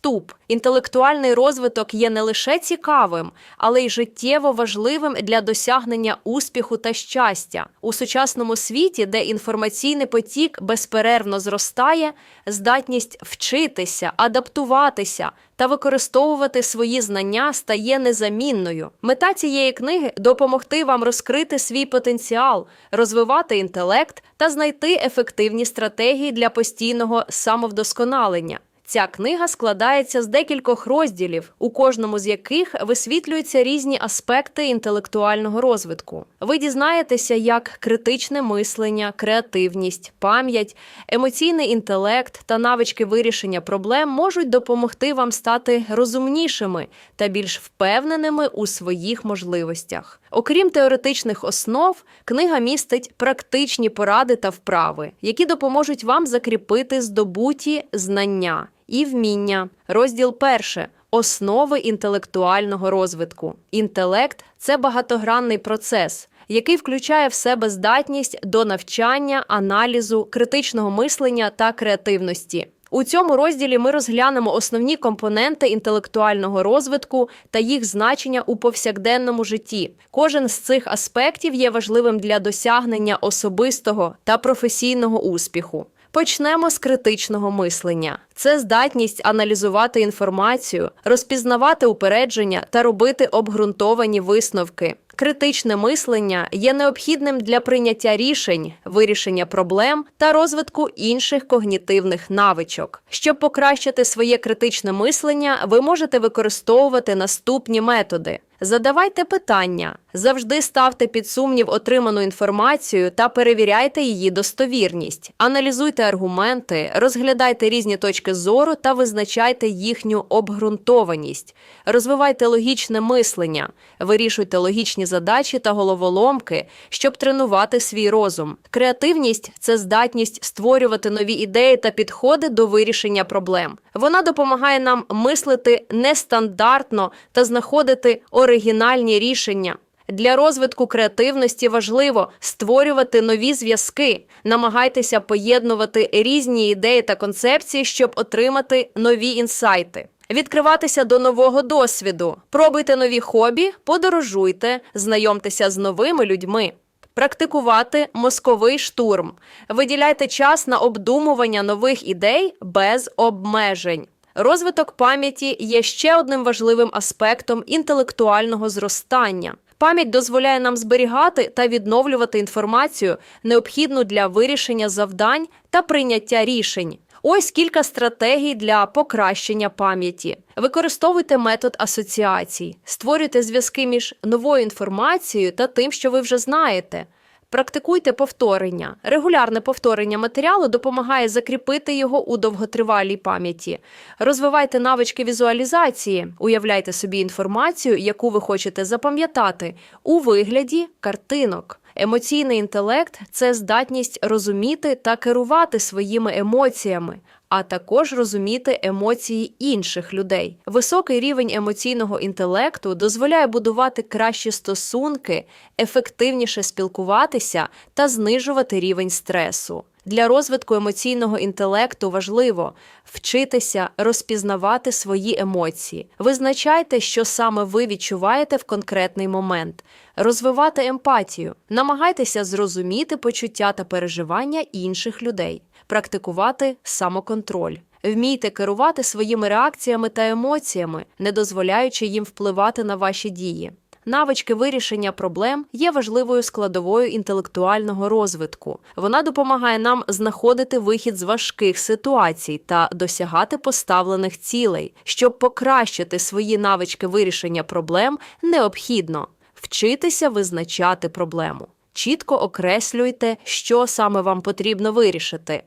Вступ. Інтелектуальний розвиток є не лише цікавим, але й життєво важливим для досягнення успіху та щастя. У сучасному світі, де інформаційний потік безперервно зростає, здатність вчитися, адаптуватися та використовувати свої знання стає незамінною. Мета цієї книги допомогти вам розкрити свій потенціал, розвивати інтелект та знайти ефективні стратегії для постійного самовдосконалення. Ця книга складається з декількох розділів, у кожному з яких висвітлюються різні аспекти інтелектуального розвитку. Ви дізнаєтеся, як критичне мислення, креативність, пам'ять, емоційний інтелект та навички вирішення проблем можуть допомогти вам стати розумнішими та більш впевненими у своїх можливостях. Окрім теоретичних основ, книга містить практичні поради та вправи, які допоможуть вам закріпити здобуті знання і вміння. Розділ перше. Основи інтелектуального розвитку. Інтелект це багатогранний процес, який включає в себе здатність до навчання, аналізу, критичного мислення та креативності. У цьому розділі ми розглянемо основні компоненти інтелектуального розвитку та їх значення у повсякденному житті. Кожен з цих аспектів є важливим для досягнення особистого та професійного успіху. Почнемо з критичного мислення. Це здатність аналізувати інформацію, розпізнавати упередження та робити обґрунтовані висновки. Критичне мислення є необхідним для прийняття рішень, вирішення проблем та розвитку інших когнітивних навичок. Щоб покращити своє критичне мислення, ви можете використовувати наступні методи. Задавайте питання, завжди ставте під сумнів отриману інформацію та перевіряйте її достовірність. Аналізуйте аргументи, розглядайте різні точки зору та визначайте їхню обґрунтованість. Розвивайте логічне мислення, вирішуйте логічні задачі та головоломки, щоб тренувати свій розум. Креативність це здатність створювати нові ідеї та підходи до вирішення проблем. Вона допомагає нам мислити нестандартно та знаходити оригінальні рішення. Для розвитку креативності важливо створювати нові зв'язки, намагайтеся поєднувати різні ідеї та концепції, щоб отримати нові інсайти. Відкриватися до нового досвіду, пробуйте нові хобі, подорожуйте, знайомтеся з новими людьми. Практикувати мозковий штурм. Виділяйте час на обдумування нових ідей без обмежень. Розвиток пам'яті є ще одним важливим аспектом інтелектуального зростання. Пам'ять дозволяє нам зберігати та відновлювати інформацію, необхідну для вирішення завдань та прийняття рішень. Ось кілька стратегій для покращення пам'яті. Використовуйте метод асоціацій, створюйте зв'язки між новою інформацією та тим, що ви вже знаєте. Практикуйте повторення. Регулярне повторення матеріалу допомагає закріпити його у довготривалій пам'яті. Розвивайте навички візуалізації, уявляйте собі інформацію, яку ви хочете запам'ятати, у вигляді картинок. Емоційний інтелект це здатність розуміти та керувати своїми емоціями, а також розуміти емоції інших людей. Високий рівень емоційного інтелекту дозволяє будувати кращі стосунки, ефективніше спілкуватися та знижувати рівень стресу. Для розвитку емоційного інтелекту важливо вчитися розпізнавати свої емоції, визначайте, що саме ви відчуваєте в конкретний момент, розвивати емпатію, намагайтеся зрозуміти почуття та переживання інших людей, практикувати самоконтроль. Вмійте керувати своїми реакціями та емоціями, не дозволяючи їм впливати на ваші дії. Навички вирішення проблем є важливою складовою інтелектуального розвитку. Вона допомагає нам знаходити вихід з важких ситуацій та досягати поставлених цілей. Щоб покращити свої навички вирішення проблем, необхідно вчитися визначати проблему. Чітко окреслюйте, що саме вам потрібно вирішити.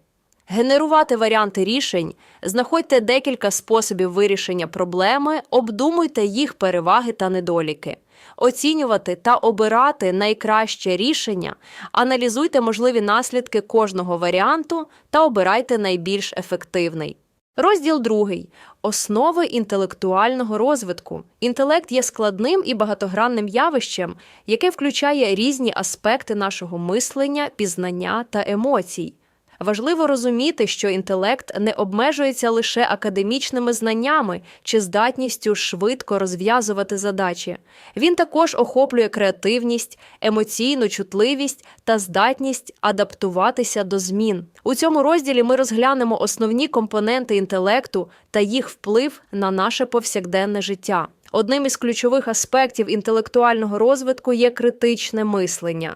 Генерувати варіанти рішень, знаходьте декілька способів вирішення проблеми, обдумуйте їх переваги та недоліки. Оцінювати та обирати найкраще рішення, аналізуйте можливі наслідки кожного варіанту та обирайте найбільш ефективний. Розділ другий. Основи інтелектуального розвитку. Інтелект є складним і багатогранним явищем, яке включає різні аспекти нашого мислення, пізнання та емоцій. Важливо розуміти, що інтелект не обмежується лише академічними знаннями чи здатністю швидко розв'язувати задачі. Він також охоплює креативність, емоційну чутливість та здатність адаптуватися до змін. У цьому розділі ми розглянемо основні компоненти інтелекту та їх вплив на наше повсякденне життя. Одним із ключових аспектів інтелектуального розвитку є критичне мислення.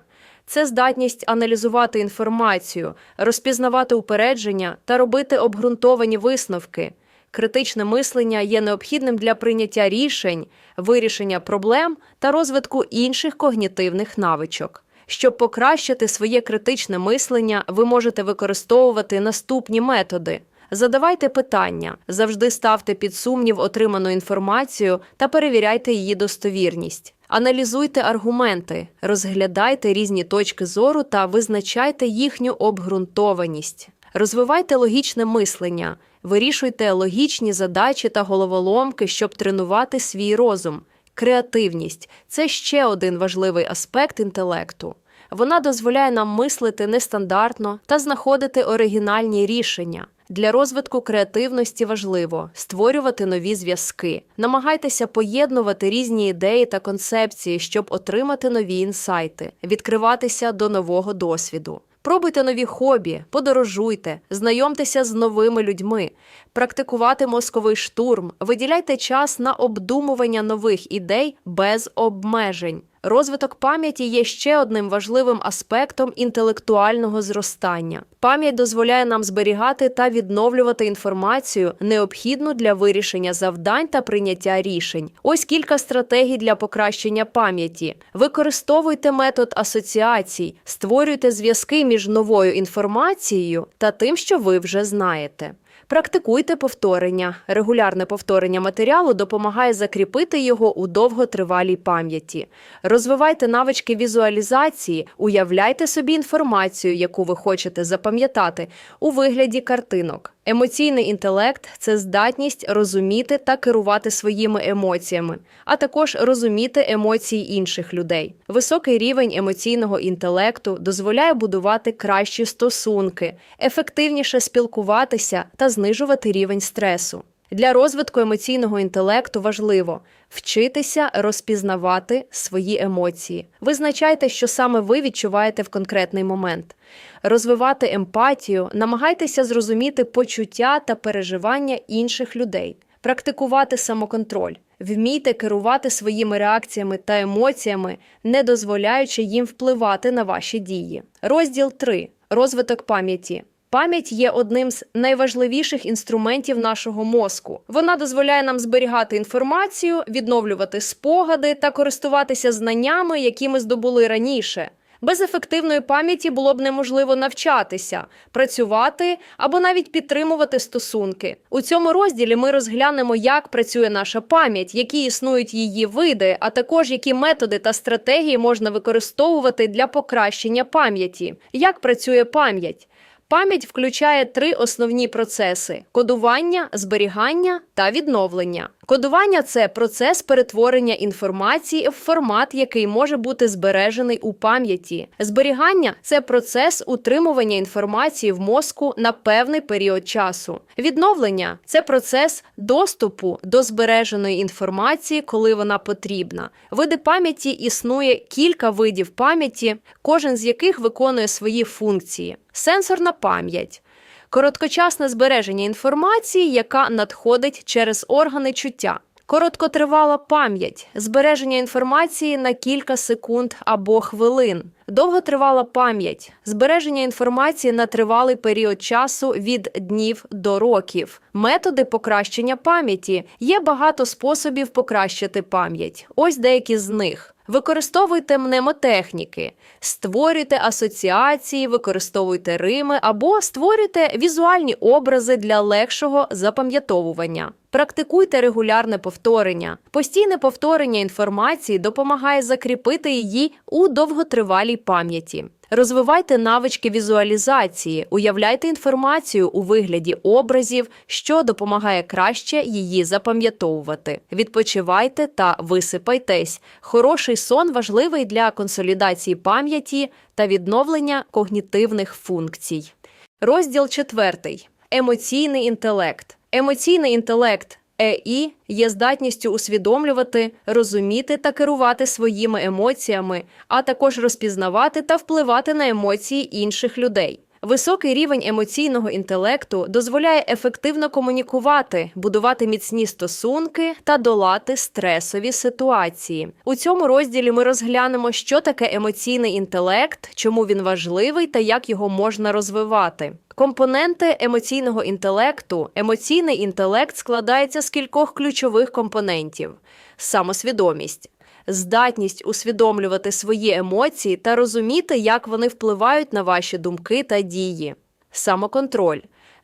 Це здатність аналізувати інформацію, розпізнавати упередження та робити обґрунтовані висновки. Критичне мислення є необхідним для прийняття рішень, вирішення проблем та розвитку інших когнітивних навичок. Щоб покращити своє критичне мислення, ви можете використовувати наступні методи. Задавайте питання, завжди ставте під сумнів отриману інформацію та перевіряйте її достовірність. Аналізуйте аргументи, розглядайте різні точки зору та визначайте їхню обґрунтованість. Розвивайте логічне мислення, вирішуйте логічні задачі та головоломки, щоб тренувати свій розум. Креативність це ще один важливий аспект інтелекту. Вона дозволяє нам мислити нестандартно та знаходити оригінальні рішення. Для розвитку креативності важливо створювати нові зв'язки. Намагайтеся поєднувати різні ідеї та концепції, щоб отримати нові інсайти, відкриватися до нового досвіду. Пробуйте нові хобі, подорожуйте, знайомтеся з новими людьми, практикувати мозковий штурм, виділяйте час на обдумування нових ідей без обмежень. Розвиток пам'яті є ще одним важливим аспектом інтелектуального зростання. Пам'ять дозволяє нам зберігати та відновлювати інформацію, необхідну для вирішення завдань та прийняття рішень. Ось кілька стратегій для покращення пам'яті. Використовуйте метод асоціацій, створюйте зв'язки між новою інформацією та тим, що ви вже знаєте. Практикуйте повторення. Регулярне повторення матеріалу допомагає закріпити його у довготривалій пам'яті. Розвивайте навички візуалізації, уявляйте собі інформацію, яку ви хочете запам'ятати, у вигляді картинок. Емоційний інтелект це здатність розуміти та керувати своїми емоціями, а також розуміти емоції інших людей. Високий рівень емоційного інтелекту дозволяє будувати кращі стосунки, ефективніше спілкуватися та знижувати рівень стресу. Для розвитку емоційного інтелекту важливо вчитися розпізнавати свої емоції. Визначайте, що саме ви відчуваєте в конкретний момент. Розвивати емпатію, намагайтеся зрозуміти почуття та переживання інших людей, практикувати самоконтроль. Вмійте керувати своїми реакціями та емоціями, не дозволяючи їм впливати на ваші дії. Розділ 3. Розвиток пам'яті. Пам'ять є одним з найважливіших інструментів нашого мозку. Вона дозволяє нам зберігати інформацію, відновлювати спогади та користуватися знаннями, які ми здобули раніше. Без ефективної пам'яті було б неможливо навчатися, працювати або навіть підтримувати стосунки. У цьому розділі ми розглянемо, як працює наша пам'ять, які існують її види, а також які методи та стратегії можна використовувати для покращення пам'яті. Як працює пам'ять? Пам'ять включає три основні процеси: кодування, зберігання та відновлення. Кодування це процес перетворення інформації в формат, який може бути збережений у пам'яті. Зберігання це процес утримування інформації в мозку на певний період часу. Відновлення це процес доступу до збереженої інформації, коли вона потрібна. Види пам'яті існує кілька видів пам'яті, кожен з яких виконує свої функції. Сенсорна пам'ять. Короткочасне збереження інформації, яка надходить через органи чуття. Короткотривала пам'ять збереження інформації на кілька секунд або хвилин. Довготривала пам'ять збереження інформації на тривалий період часу від днів до років. Методи покращення пам'яті є багато способів покращити пам'ять. Ось деякі з них. Використовуйте мнемотехніки, створюйте асоціації, використовуйте рими або створюйте візуальні образи для легшого запам'ятовування. Практикуйте регулярне повторення. Постійне повторення інформації допомагає закріпити її у довготривалій пам'яті. Розвивайте навички візуалізації, уявляйте інформацію у вигляді образів, що допомагає краще її запам'ятовувати. Відпочивайте та висипайтесь. Хороший сон важливий для консолідації пам'яті та відновлення когнітивних функцій. Розділ четвертий. Емоційний інтелект. Емоційний інтелект ЕІ є здатністю усвідомлювати, розуміти та керувати своїми емоціями, а також розпізнавати та впливати на емоції інших людей. Високий рівень емоційного інтелекту дозволяє ефективно комунікувати, будувати міцні стосунки та долати стресові ситуації. У цьому розділі ми розглянемо, що таке емоційний інтелект, чому він важливий та як його можна розвивати. Компоненти емоційного інтелекту. Емоційний інтелект складається з кількох ключових компонентів: самосвідомість, здатність усвідомлювати свої емоції та розуміти, як вони впливають на ваші думки та дії, самоконтроль.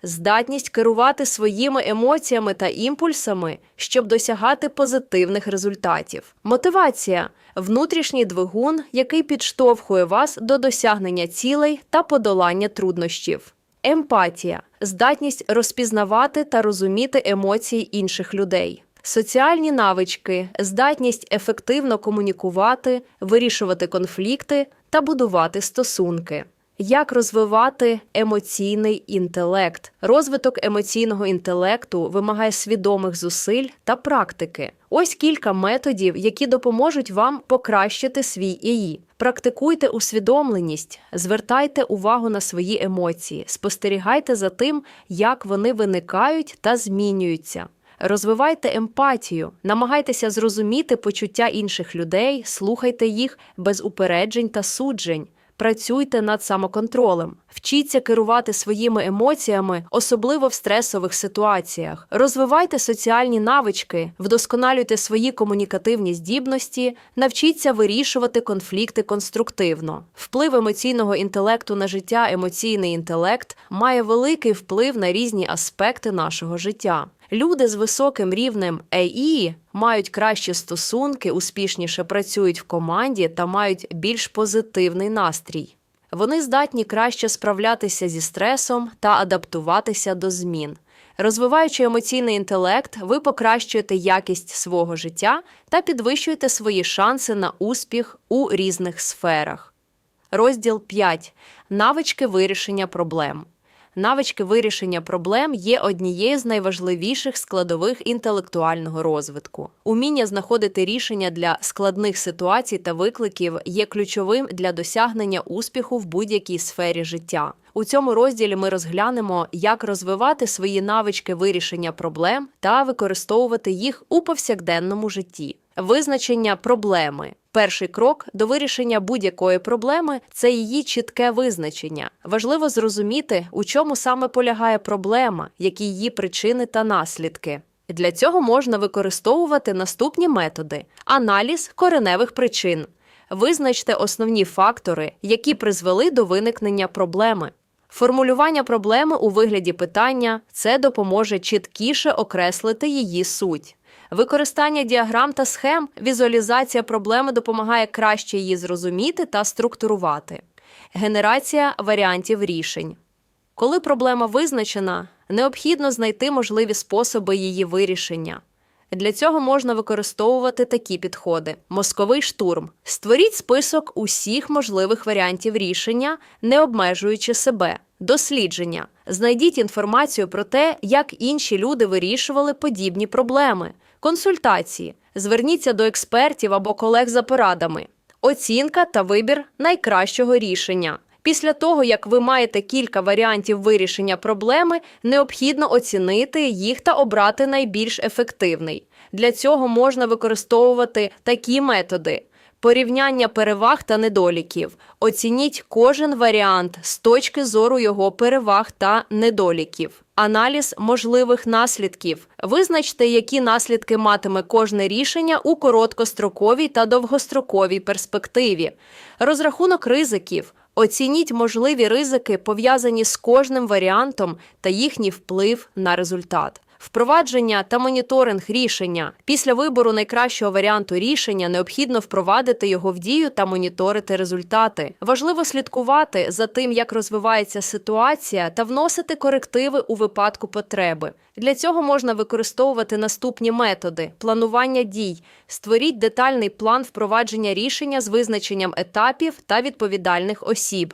Здатність керувати своїми емоціями та імпульсами, щоб досягати позитивних результатів. Мотивація внутрішній двигун, який підштовхує вас до досягнення цілей та подолання труднощів. Емпатія здатність розпізнавати та розуміти емоції інших людей. Соціальні навички, здатність ефективно комунікувати, вирішувати конфлікти та будувати стосунки. Як розвивати емоційний інтелект? Розвиток емоційного інтелекту вимагає свідомих зусиль та практики. Ось кілька методів, які допоможуть вам покращити свій ІІ. Практикуйте усвідомленість, звертайте увагу на свої емоції, спостерігайте за тим, як вони виникають та змінюються. Розвивайте емпатію, намагайтеся зрозуміти почуття інших людей, слухайте їх без упереджень та суджень. Працюйте над самоконтролем, вчіться керувати своїми емоціями, особливо в стресових ситуаціях. Розвивайте соціальні навички, вдосконалюйте свої комунікативні здібності, навчіться вирішувати конфлікти конструктивно. Вплив емоційного інтелекту на життя, емоційний інтелект має великий вплив на різні аспекти нашого життя. Люди з високим рівнем ЕІ мають кращі стосунки, успішніше працюють в команді та мають більш позитивний настрій. Вони здатні краще справлятися зі стресом та адаптуватися до змін. Розвиваючи емоційний інтелект, ви покращуєте якість свого життя та підвищуєте свої шанси на успіх у різних сферах. Розділ 5. Навички вирішення проблем. Навички вирішення проблем є однією з найважливіших складових інтелектуального розвитку. Уміння знаходити рішення для складних ситуацій та викликів є ключовим для досягнення успіху в будь-якій сфері життя. У цьому розділі ми розглянемо, як розвивати свої навички вирішення проблем та використовувати їх у повсякденному житті. Визначення проблеми. Перший крок до вирішення будь-якої проблеми це її чітке визначення. Важливо зрозуміти, у чому саме полягає проблема, які її причини та наслідки. Для цього можна використовувати наступні методи: аналіз кореневих причин. Визначте основні фактори, які призвели до виникнення проблеми. Формулювання проблеми у вигляді питання це допоможе чіткіше окреслити її суть. Використання діаграм та схем, візуалізація проблеми допомагає краще її зрозуміти та структурувати. Генерація варіантів рішень. Коли проблема визначена, необхідно знайти можливі способи її вирішення. Для цього можна використовувати такі підходи: мозковий штурм. Створіть список усіх можливих варіантів рішення, не обмежуючи себе. Дослідження. Знайдіть інформацію про те, як інші люди вирішували подібні проблеми. Консультації. Зверніться до експертів або колег за порадами. Оцінка та вибір найкращого рішення. Після того, як ви маєте кілька варіантів вирішення проблеми, необхідно оцінити їх та обрати найбільш ефективний. Для цього можна використовувати такі методи: порівняння переваг та недоліків. Оцініть кожен варіант з точки зору його переваг та недоліків. Аналіз можливих наслідків. Визначте, які наслідки матиме кожне рішення у короткостроковій та довгостроковій перспективі. Розрахунок ризиків. Оцініть можливі ризики, пов'язані з кожним варіантом та їхній вплив на результат. Впровадження та моніторинг рішення після вибору найкращого варіанту рішення необхідно впровадити його в дію та моніторити результати. Важливо слідкувати за тим, як розвивається ситуація, та вносити корективи у випадку потреби. Для цього можна використовувати наступні методи: планування дій. Створіть детальний план впровадження рішення з визначенням етапів та відповідальних осіб.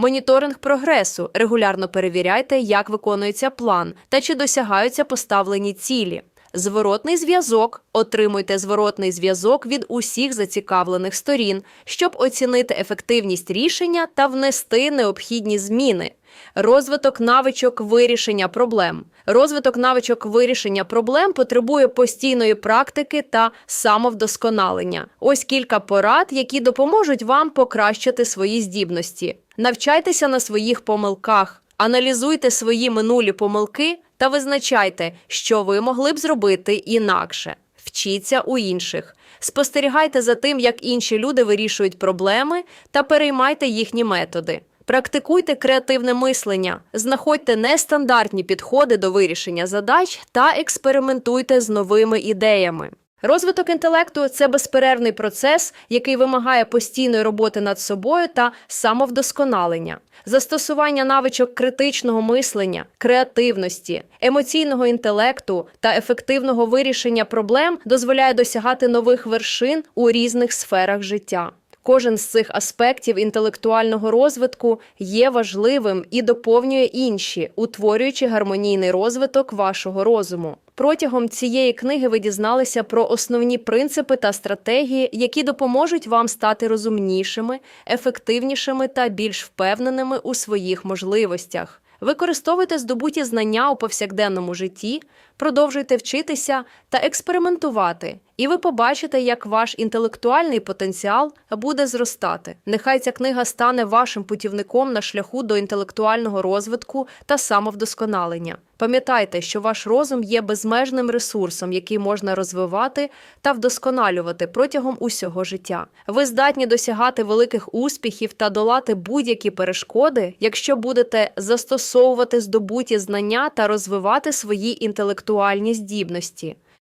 Моніторинг прогресу. Регулярно перевіряйте, як виконується план та чи досягаються поставлені цілі. Зворотний зв'язок. Отримуйте зворотний зв'язок від усіх зацікавлених сторін, щоб оцінити ефективність рішення та внести необхідні зміни. Розвиток навичок вирішення проблем. Розвиток навичок вирішення проблем потребує постійної практики та самовдосконалення. Ось кілька порад, які допоможуть вам покращити свої здібності. Навчайтеся на своїх помилках, аналізуйте свої минулі помилки та визначайте, що ви могли б зробити інакше. Вчіться у інших. Спостерігайте за тим, як інші люди вирішують проблеми та переймайте їхні методи. Практикуйте креативне мислення, знаходьте нестандартні підходи до вирішення задач та експериментуйте з новими ідеями. Розвиток інтелекту це безперервний процес, який вимагає постійної роботи над собою та самовдосконалення. Застосування навичок критичного мислення, креативності, емоційного інтелекту та ефективного вирішення проблем дозволяє досягати нових вершин у різних сферах життя. Кожен з цих аспектів інтелектуального розвитку є важливим і доповнює інші, утворюючи гармонійний розвиток вашого розуму. Протягом цієї книги ви дізналися про основні принципи та стратегії, які допоможуть вам стати розумнішими, ефективнішими та більш впевненими у своїх можливостях. Використовуйте здобуті знання у повсякденному житті, продовжуйте вчитися та експериментувати, і ви побачите, як ваш інтелектуальний потенціал буде зростати. Нехай ця книга стане вашим путівником на шляху до інтелектуального розвитку та самовдосконалення. Пам'ятайте, що ваш розум є безмежним ресурсом, який можна розвивати та вдосконалювати протягом усього життя. Ви здатні досягати великих успіхів та долати будь-які перешкоди, якщо будете застосовувати здобуті знання та розвивати свої інтелектуальні здібності.